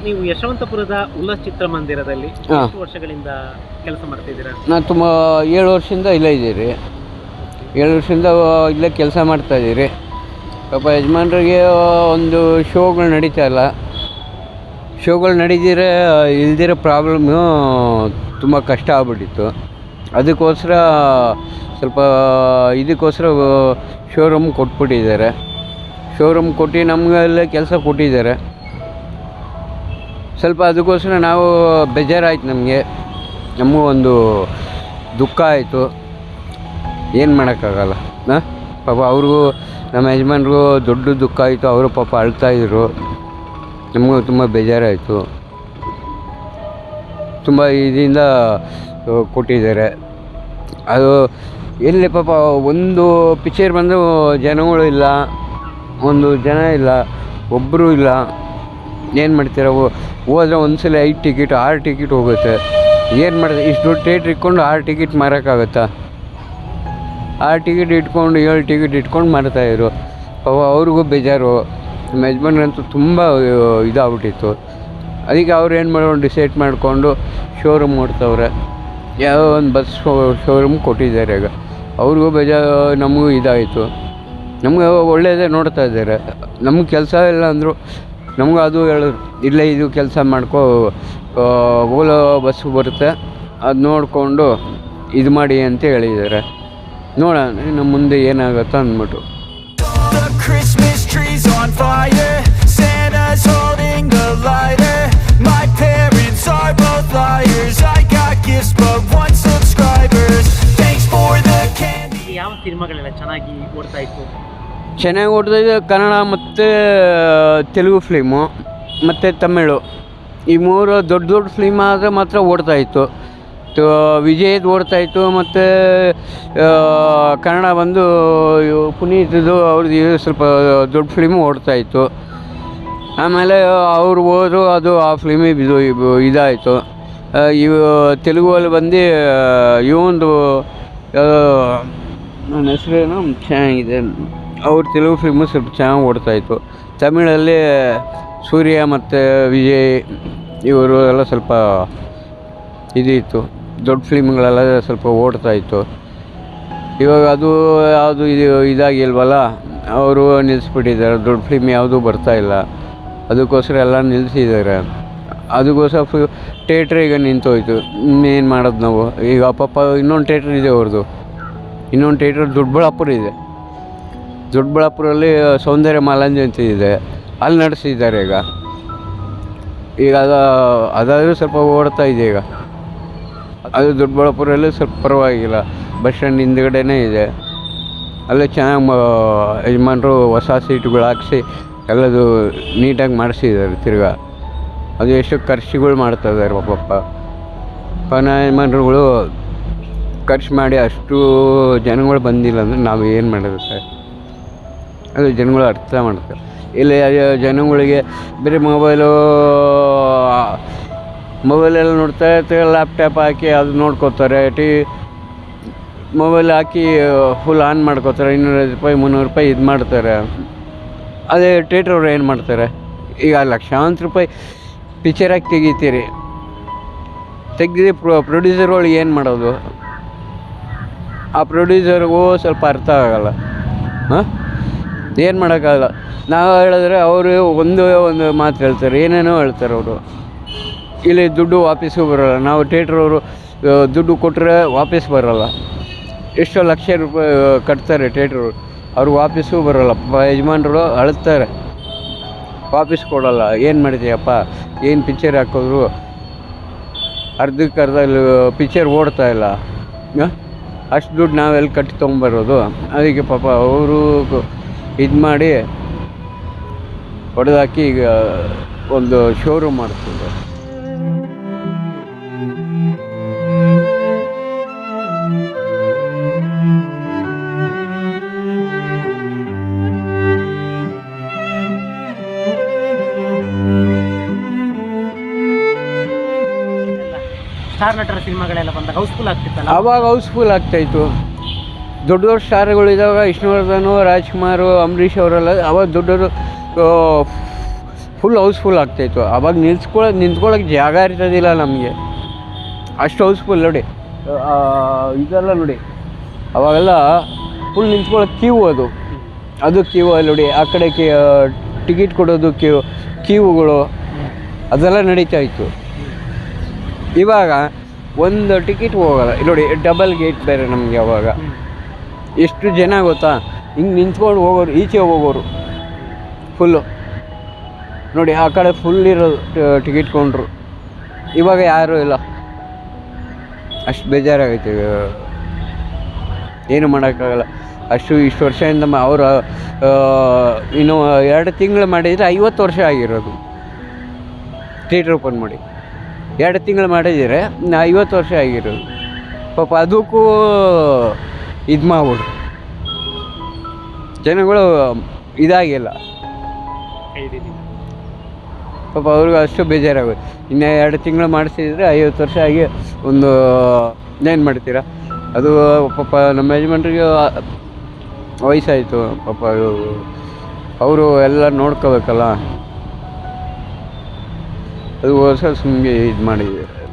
Sir ನೀವು ಯಶವಂತಪುರದ ಉಲ್ಲಾಸ್ ಚಿತ್ರಮಂದಿರದಲ್ಲಿ ಹಾ. ಎಷ್ಟು ವರ್ಷಗಳಿಂದ ಕೆಲಸ ಮಾಡ್ತಿದ್ದೀರಾ ನಾನು ತುಂಬ ಏಳು ವರ್ಷದಿಂದ ಇಲ್ಲೇ ಇದ್ದೀರಿ. ಏಳು ವರ್ಷದಿಂದ ಇಲ್ಲೇ ಕೆಲಸ ಮಾಡ್ತಾ ಇದ್ದೀರಿ. ಪಾಪ ಯಜಮಾನ್ರಿಗೆ ಒಂದು ಶೋಗಳು ನಡೀತಾ ಇಲ್ಲ. ಶೋಗಳು ನಡೀದಿರ ಇಲ್ದಿರೋ ಪ್ರಾಬ್ಲಮ್ಮು ತುಂಬ ಕಷ್ಟ ಆಗ್ಬಿಟ್ಟಿತ್ತು. ಅದಕ್ಕೋಸ್ಕರ ಸ್ವಲ್ಪ ಇದಕ್ಕೋಸ್ಕರ ಶೋರೂಮ್ ಕೊಟ್ಬಿಟ್ಟಿದ್ದಾರೆ. ಶೋರೂಮ್ ಕೊಟ್ಟು ನಮಗೆಲ್ಲ ಕೆಲಸ ಕೊಟ್ಟಿದ್ದಾರೆ. ಸ್ವಲ್ಪ ಅದಕ್ಕೋಸ್ಕರ ನಾವು ಬೇಜಾರಾಯ್ತು ನಮಗೆ. ನಮಗೂ ಒಂದು ದುಃಖ ಆಯಿತು. ಏನು ಮಾಡೋಕ್ಕಾಗಲ್ಲ, ಹಾಂ? ಪಾಪ ಅವ್ರಿಗೂ, ನಮ್ಮ ಯಜಮಾನ್ರಿಗೂ ದೊಡ್ಡ ದುಃಖ ಆಯಿತು. ಅವರು ಪಾಪ ಅಳ್ತಾಯಿದ್ರು ನಮಗೂ ತುಂಬ ಬೇಜಾರಾಯಿತು. ತುಂಬ ಇದರಿಂದ ಕೊಟ್ಟಿದ್ದಾರೆ. ಅದು ಎಲ್ಲಿ ಪಾಪ ಒಂದು ಪಿಕ್ಚರ್ ಬಂದು ಜನಗಳು ಇಲ್ಲ. ಒಂದು ಜನ ಇಲ್ಲ. ಒಬ್ಬರು ಇಲ್ಲ. ಏನು ಮಾಡ್ತೀರ? ಹೋದ್ರೆ ಒಂದ್ಸಲ ಐದು ಟಿಕೆಟ್ ಆರು ಟಿಕೆಟ್ ಹೋಗುತ್ತೆ. ಏನು ಮಾಡಿದೆ ಇಷ್ಟು ದೊಡ್ಡ ಥಿಯೇಟ್ರ್ ಇಟ್ಕೊಂಡು ಆರು ಟಿಕೆಟ್ ಮಾರೋಕ್ಕಾಗತ್ತಾ? ಆರು ಟಿಕೆಟ್ ಇಟ್ಕೊಂಡು ಏಳು ಟಿಕೆಟ್ ಇಟ್ಕೊಂಡು ಮಾರ್ತಾಯಿದ್ರು ಪಾಪ ಅವ್ರಿಗೂ ಬೇಜಾರು. ನಮ್ಮ ಯಜಮಾನ್ರಂತೂ ತುಂಬ ಇದಾಗ್ಬಿಟ್ಟಿತ್ತು. ಅದಕ್ಕೆ ಅವ್ರು ಏನು ಮಾಡ್ಕೊಂಡು ಡಿಸೈಡ್ ಮಾಡಿಕೊಂಡು ಶೋರೂಮ್ ಮಾಡ್ತವ್ರೆ ಯಾವ ಒಂದು ಬಸ್ ಶೋರೂಮ್ ಕೊಟ್ಟಿದ್ದಾರೆ ಈಗ. ಅವ್ರಿಗೂ ಬೇಜಾರು, ನಮಗೂ ಇದಾಯಿತು. ನಮಗೆ ಒಳ್ಳೆಯದೇ ನೋಡ್ತಾ ಇದ್ದಾರೆ. ನಮ್ಮ ಕೆಲಸ ಇಲ್ಲ ಅಂದರು ನಮಗೂ ಅದು ಹೇಳಿದ್ರು ಇಲ್ಲೇ ಇದು ಕೆಲಸ ಮಾಡ್ಕೋ ಓಲೋ ಬಸ್ ಬರುತ್ತೆ. ಅದು ನೋಡಿಕೊಂಡು ಇದು ಮಾಡಿ ಅಂತ ಹೇಳಿದ್ದಾರೆ. ನೋಡೋಣ ಇನ್ನು ಮುಂದೆ ಏನಾಗುತ್ತೆ ಅಂದ್ಬಿಟ್ಟು. ಯಾವ ಸಿನಿಮಾಗಳೆಲ್ಲ ಚೆನ್ನಾಗಿ ಓಡ್ತಾ ಇತ್ತು? ಚೆನ್ನಾಗಿ ಓಡಿದ್ರೆ ಕನ್ನಡ ಮತ್ತು ತೆಲುಗು ಫಿಲ್ಮು ಮತ್ತು ತಮಿಳು. ಈ ಮೂರು ದೊಡ್ಡ ದೊಡ್ಡ ಫಿಲ್ಮ್ ಆದರೆ ಮಾತ್ರ ಓಡ್ತಾಯಿತ್ತು ಇತ್ತು. ತ- ವಿಜಯದ್ ಓಡ್ತಾ ಇತ್ತು, ಮತ್ತು ಕನ್ನಡ ಬಂದು ಪುನೀತದ್ದು ಪುನೀತ್ದು ಅವ್ರದ್ದು ಸ್ವಲ್ಪ ದೊಡ್ಡ ಫಿಲ್ಮು ಓಡ್ತಾಯಿತ್ತು ಆಮೇಲೆ ಅವ್ರು ಹೋದ್ರು, ಅದು ಆ ಫಿಲ್ಮಿಗೆ ಇದು ಇದು ಇದಾಯಿತು. ಇವು ತೆಲುಗುವಲ್ಲಿ ಬಂದು ಇವೊಂದು ನನ್ನ ಹೆಸರೇನು? ಚೆನ್ನಾಗಿದೆ. ಅವ್ರ ತೆಲುಗು ಫಿಲ್ಮು ಸ್ವಲ್ಪ ಚೆನ್ನಾಗಿ ಓಡ್ತಾಯಿತ್ತು ತಮಿಳಲ್ಲಿ ಸೂರ್ಯ ಮತ್ತು ವಿಜಯ್ ಇವರು ಎಲ್ಲ ಸ್ವಲ್ಪ ಇದಿತ್ತು. ದೊಡ್ಡ ಫಿಲ್ಮ್ಗಳೆಲ್ಲ ಸ್ವಲ್ಪ ಓಡ್ತಾಯಿತ್ತು ಇವಾಗ ಅದು ಯಾವುದು ಇದು ಇದಾಗಿಲ್ವಲ್ಲ, ಅವರು ನಿಲ್ಲಿಸ್ಬಿಟ್ಟಿದ್ದಾರೆ ದೊಡ್ಡ ಫಿಲ್ಮ್ ಯಾವುದೂ ಇಲ್ಲ. ಅದಕ್ಕೋಸ್ಕರ ಎಲ್ಲ ನಿಲ್ಲಿಸಿದ್ದಾರೆ ಅದಕ್ಕೋಸ್ಕರ ಫು ಥಿಯೇಟ್ರ್ ಈಗ ನಿಂತೋಯ್ತು. ಇನ್ನೇನು ಮಾಡೋದು ನಾವು? ಈಗ ಅಪ್ಪಪ್ಪ ಇನ್ನೊಂದು ಥಿಯೇಟ್ರ್ ಇದೆ ಅವ್ರದ್ದು ಇನ್ನೊಂದು ಥಿಯೇಟ್ರ್ ದೊಡ್ಡಬಳ್ಳಾಪುರ ಇದೆ. ದೊಡ್ಡಬಳ್ಳಾಪುರಲ್ಲಿ ಸೌಂದರ್ಯ ಮಾಲಂಜಿ ಅಂತ ಇದೆ. ಅಲ್ಲಿ ನಡೆಸಿದ್ದಾರೆ ಈಗ. ಈಗ ಅದು, ಅದಾದರೂ ಸ್ವಲ್ಪ ಓಡ್ತಾ ಇದೆ ಈಗ. ಅದು ದೊಡ್ಡಬಳ್ಳಾಪುರಲ್ಲಿ ಸ್ವಲ್ಪ ಪರವಾಗಿಲ್ಲ. ಬಸ್ ಸ್ಟ್ಯಾಂಡ್ ಹಿಂದ್ಗಡೆನೇ ಇದೆ. ಅಲ್ಲೇ ಚೆನ್ನಾಗಿ ಯಜಮಾನರು ಹೊಸ ಸೀಟುಗಳು ಹಾಕ್ಸಿ ಎಲ್ಲದು ನೀಟಾಗಿ ಮಾಡಿಸಿದ್ದಾರೆ ತಿರ್ಗಾ. ಅದು ಎಷ್ಟು ಖರ್ಚುಗಳು ಮಾಡ್ತಾ ಇದ್ದಾರೆ ಪಾಪ. ಪನ ಯಜಮಾನರುಗಳು ಖರ್ಚು ಮಾಡಿ ಅಷ್ಟು ಜನಗಳು ಬಂದಿಲ್ಲ ಅಂದರೆ ನಾವು ಏನು ಮಾಡೋದು ಸರ್? ಅದು ಜನಗಳು ಅರ್ಥ ಮಾಡ್ತಾರೆ. ಇಲ್ಲಿ ಜನಗಳಿಗೆ ಬರೀ ಮೊಬೈಲು, ಮೊಬೈಲೆಲ್ಲ ನೋಡ್ತಾ ಇರ್ತಾರೆ ಲ್ಯಾಪ್ಟಾಪ್ ಹಾಕಿ ಅದು ನೋಡ್ಕೋತಾರೆ, ಟಿ, ಮೊಬೈಲ್ ಹಾಕಿ ಫುಲ್ ಆನ್ ಮಾಡ್ಕೋತಾರೆ, ಇನ್ನೂರೈದು ರೂಪಾಯಿ, ಮುನ್ನೂರು ರೂಪಾಯಿ ಇದು ಮಾಡ್ತಾರೆ. ಅದೇ ಥಿಯೇಟ್ರವ್ರು ಏನು ಮಾಡ್ತಾರೆ? ಈಗ ಲಕ್ಷಾಂತರ ರೂಪಾಯಿ ಪಿಚ್ಚರಾಗಿ ಹಾಕಿ ತೆಗಿತೀರಿ. ತೆಗ್ದು ಪ್ರೊ ಪ್ರೊಡ್ಯೂಸರ್ಗಳು ಏನು ಮಾಡೋದು? ಆ ಪ್ರೊಡ್ಯೂಸರ್ಗೂ ಸ್ವಲ್ಪ ಅರ್ಥ ಆಗಲ್ಲ. ಹಾಂ? ಏನು ಮಾಡೋಕ್ಕಾಗಲ್ಲ. ನಾವು ಹೇಳಿದ್ರೆ ಅವರು ಒಂದು ಒಂದು ಮಾತು ಹೇಳ್ತಾರೆ, ಏನೇನೋ ಹೇಳ್ತಾರೆ ಅವರು. ಇಲ್ಲಿ ದುಡ್ಡು ವಾಪಸ್ಸು ಬರೋಲ್ಲ. ನಾವು ಥಿಯೇಟ್ರವರು ದುಡ್ಡು ಕೊಟ್ಟರೆ ವಾಪಸ್ ಬರೋಲ್ಲ. ಎಷ್ಟೋ ಲಕ್ಷ ರೂಪಾಯಿ ಕಟ್ತಾರೆ ಥಿಯೇಟ್ರವ್ರು ಅವ್ರು. ವಾಪಸ್ಸು ಬರೋಲ್ಲ. ಯಜಮಾನ್ರು ಅಳ್ತಾರೆ. ವಾಪಸ್ ಕೊಡೋಲ್ಲ. ಏನು ಮಾಡಿದೆಯಪ್ಪ? ಏನು ಪಿಕ್ಚರ್ ಹಾಕಿದ್ರು? ಅರ್ಧಕ್ಕೆ ಅರ್ಧ ಪಿಕ್ಚರ್ ಓಡ್ತಾ ಇಲ್ಲ. ಅಷ್ಟು ದುಡ್ಡು ನಾವೆಲ್ಲಿ ಕಟ್ಟಿ ತೊಗೊಂಬರೋದು ಅದಕ್ಕೆ ಪಾಪ ಅವರು ಇದು ಮಾಡಿ ಹೊಡೆದಾಕಿ ಈಗ ಒಂದು ಶೋರೂಮ್ ಮಾಡ್ತಿದ್ದೆ. ಸ್ಟಾರ್ ನಟರ ಸಿನಿಮಾಗಳೆಲ್ಲ ಬಂದಾಗ ಹೌಸ್ಫುಲ್ ಆಗ್ತಿತ್ತಲ್ಲ? ಅವಾಗ ಹೌಸ್ಫುಲ್ ಆಗ್ತಾಯಿತ್ತು ದೊಡ್ಡ ದೊಡ್ಡ ಸ್ಟಾರ್ಗಳು ಇದ್ದಾಗ ವಿಷ್ಣುವರ್ಧನು, ರಾಜ್ಕುಮಾರು, ಅಂಬರೀಷ್ ಅವರೆಲ್ಲ ಅವಾಗ ದೊಡ್ಡವರು ಫುಲ್ ಹೌಸ್ಫುಲ್ ಆಗ್ತಾಯಿತ್ತು ಅವಾಗ ನಿಲ್ಸ್ಕೊಳಕ್ಕೆ ನಿಂತ್ಕೊಳ್ಳೋಕೆ ಜಾಗ ಇರ್ತದಿಲ್ಲ ನಮಗೆ. ಅಷ್ಟು ಹೌಸ್ಫುಲ್ ನೋಡಿ. ಇದೆಲ್ಲ ನೋಡಿ. ಅವಾಗೆಲ್ಲ ಫುಲ್ ನಿಂತ್ಕೊಳ್ಳೋಕೆ ಕ್ಯೂ ಅದು. ಅದು ಕ್ಯೂ ಅಲ್ಲಿ ನೋಡಿ. ಆ ಕಡೆ ಟಿಕೆಟ್ ಕೊಡೋದು ಕ್ಯೂ ಕ್ಯೂಗಳು ಅದೆಲ್ಲ ನಡೀತಾ ಇತ್ತು. ಇವಾಗ ಒಂದು ಟಿಕೆಟ್ ಹೋಗಲ್ಲ. ನೋಡಿ ಡಬಲ್ ಗೇಟ್ ಬೇರೆ ನಮಗೆ ಅವಾಗ. ಎಷ್ಟು ಜನ ಗೊತ್ತಾ? ಹಿಂಗೆ ನಿಂತ್ಕೊಂಡು ಹೋಗೋರು, ಈಚೆ ಹೋಗೋರು. ಫುಲ್ಲು ನೋಡಿ, ಆ ಕಡೆ ಫುಲ್ ಇರೋದು ಟಿಕೆಟ್ ಕೊಂಡ್ರು. ಇವಾಗ ಯಾರೂ ಇಲ್ಲ. ಅಷ್ಟು ಬೇಜಾರಾಗೈತೆ. ಏನು ಮಾಡೋಕ್ಕಾಗಲ್ಲ. ಅಷ್ಟು ಇಷ್ಟು ವರ್ಷದಿಂದ ಅವರು ಇನ್ನು ಎರಡು ತಿಂಗಳು ಮಾಡಿದರೆ ಐವತ್ತು ವರ್ಷ ಆಗಿರೋದು. ಥಿಯೇಟ್ರ್ ಓಪನ್ ಮಾಡಿ. ಎರಡು ತಿಂಗಳು ಮಾಡಿದರೆ ಐವತ್ತು ವರ್ಷ ಆಗಿರೋದು. ಪಾಪ ಅದಕ್ಕೂ ಇದು ಮಾಡ್ಬಿಡ್ರಿ. ಜನಗಳು ಇದಾಗಿಲ್ಲ. ಪಾಪ ಅವ್ರಿಗೆ ಅಷ್ಟು ಬೇಜಾರಾಗುತ್ತೆ ಇನ್ನು ಎರಡು ತಿಂಗಳು ಮಾಡಿಸಿದ್ರೆ ಐವತ್ತು ವರ್ಷ ಆಗಿ ಒಂದು, ಏನು ಮಾಡ್ತೀರಾ? ಅದು ಪಾಪ ನಮ್ಮ ಯಜಮಾನ್ರಿಗೆ ವಯಸ್ಸಾಯಿತು ಪಾಪ ಅವರು ಎಲ್ಲ ನೋಡ್ಕೋಬೇಕಲ್ಲ. ಅದು ಹೊಸ ಸುಮ್ಮನೆ ಇದು ಮಾಡಿದ್ದಾರೆ